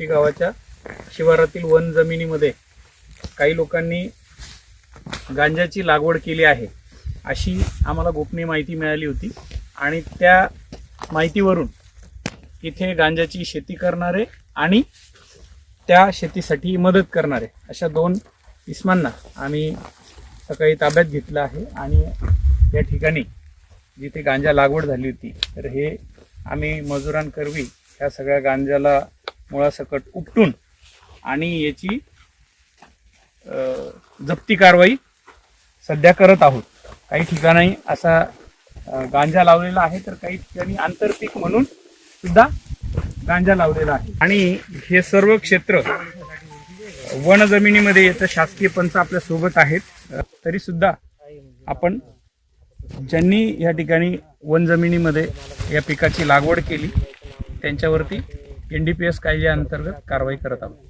ती गावाच्या शिवारातील वन जमिनीमध्ये काही लोकांनी गांजाची लागवड केली आहे अशी आम्हाला गोपनीय माहिती मिळाली होती. आणि त्या माहितीवरून इथे गांजाची शेती करणारे आणि त्या शेतीसाठी मदत करणारे अशा दोन इस्मांना आम्ही सकाळी ताब्यात घेतलं आहे. आणि या ठिकाणी जिथे गांजा लागवड झाली होती तर हे आम्ही मजुरांकरवी ह्या सगळ्या गांजाला मुळासकट उपटून आणि याची जप्ती कारवाई सध्या करत आहोत. काही ठिकाणी असा गांजा लावलेला आहे तर काही ठिकाणी आंतरपीक म्हणून सुद्धा गांजा लावलेला आहे. आणि हे सर्व क्षेत्र वन जमिनीमध्ये येतं शासकीय पंच आपल्यासोबत आहेत. तरी सुद्धा आपण ज्यांनी या ठिकाणी वन जमिनीमध्ये या पिकाची लागवड केली त्यांच्यावरती एन डी पी एस कायद्याअंतर्गत कारवाई करत आहोत.